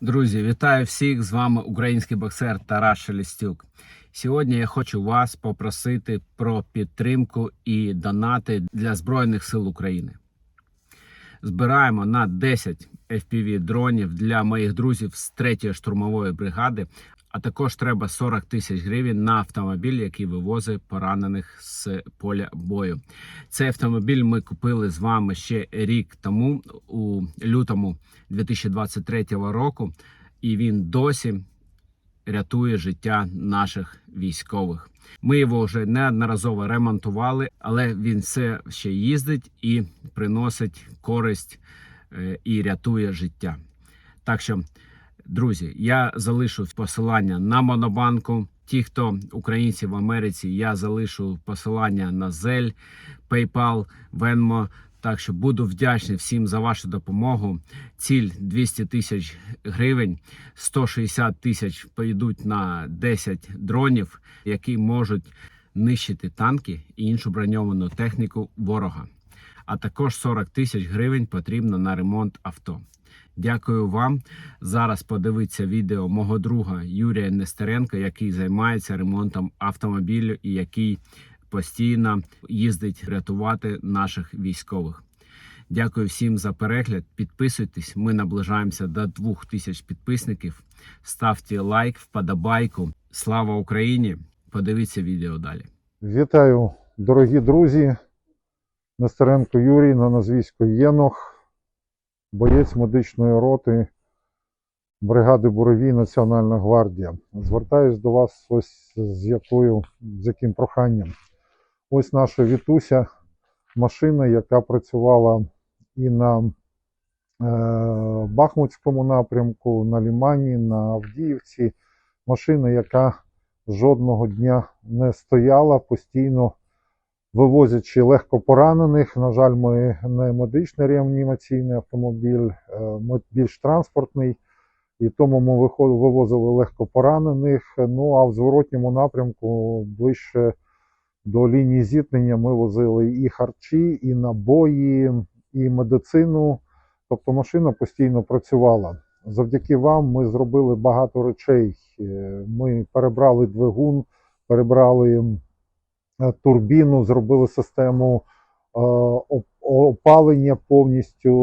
Друзі, вітаю всіх! З вами український боксер Тарас Шелістюк. Сьогодні я хочу вас попросити про підтримку і донати для Збройних сил України. Збираємо на 10 FPV дронів для моїх друзів з 3-ї штурмової бригади. А також треба 40 тисяч гривень на автомобіль, який вивозить поранених з поля бою. Цей автомобіль ми купили з вами ще рік тому, у лютому 2023 року, і він досі рятує життя наших військових. Ми його вже неодноразово ремонтували, але він все ще їздить і приносить користь е, і рятує життя. Так що, друзі, я залишу посилання на Монобанку. Ті, хто українці в Америці, я залишу посилання на Zelle, PayPal, Venmo. Так що буду вдячний всім за вашу допомогу. Ціль 200 тисяч гривень, 160 тисяч поїдуть на 10 дронів, які можуть нищити танки і іншу броньовану техніку ворога. А також 40 тисяч гривень потрібно на ремонт авто. Дякую вам. Зараз подивіться відео мого друга Юрія Нестеренка, який займається ремонтом автомобілю і який постійно їздить рятувати наших військових. Дякую всім за перегляд. Підписуйтесь. Ми наближаємося до 2000 підписників. Ставте лайк, вподобайку. Слава Україні! Подивіться відео далі. Вітаю, дорогі друзі. Нестеренко Юрій на назвісько Єнох, боєць медичної роти бригади Буровій Національна гвардія. Звертаюсь до вас ось з якою, з яким проханням. Ось наша Вітуся, машина, яка працювала і на е, Бахмутському напрямку, на Лімані, на Авдіївці. Машина, яка жодного дня не стояла, постійно вивозячи легко поранених. На жаль, ми не медичний реанімаційний автомобіль, е, ми більш транспортний. І тому ми вивозили легко поранених. Ну а в зворотньому напрямку ближче до лінії зіткнення ми возили і харчі, і набої, і медицину. Тобто машина постійно працювала. Завдяки вам ми зробили багато речей. Е, Ми перебрали двигун, перебрали турбіну, зробили систему е, опалення повністю,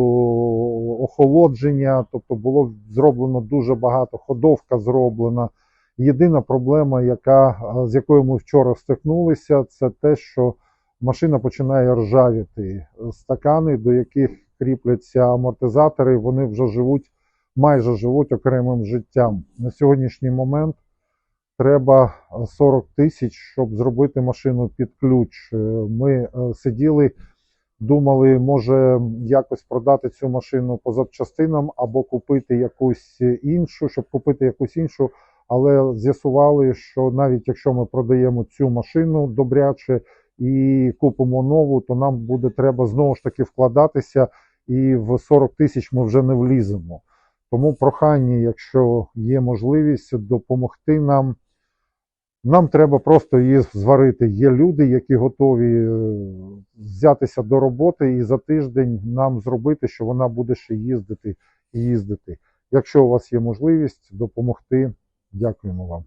охолодження. Тобто було зроблено дуже багато, ходовка зроблена. Єдина проблема, яка, е, з якою ми вчора стикнулися, це те, що машина починає ржавіти. Стакани, до яких кріпляться амортизатори, вони вже живуть, майже живуть окремим життям. На сьогоднішній момент треба е, 40 тисяч, щоб зробити машину під ключ. Е, Ми е, сиділи, думали, може якось продати цю машину по запчастинам або купити якусь іншу, щоб купити якусь іншу. Але з'ясували, що навіть якщо ми продаємо цю машину добряче і купимо нову, то нам буде треба знову ж таки вкладатися, і в 40 тисяч ми вже не вліземо. Тому прохання, якщо є можливість допомогти нам, нам треба просто її зварити. Є люди, які готові е, взятися до роботи і за тиждень нам зробити, що вона буде ще їздити і їздити. Якщо у вас є можливість допомогти, дякуємо вам.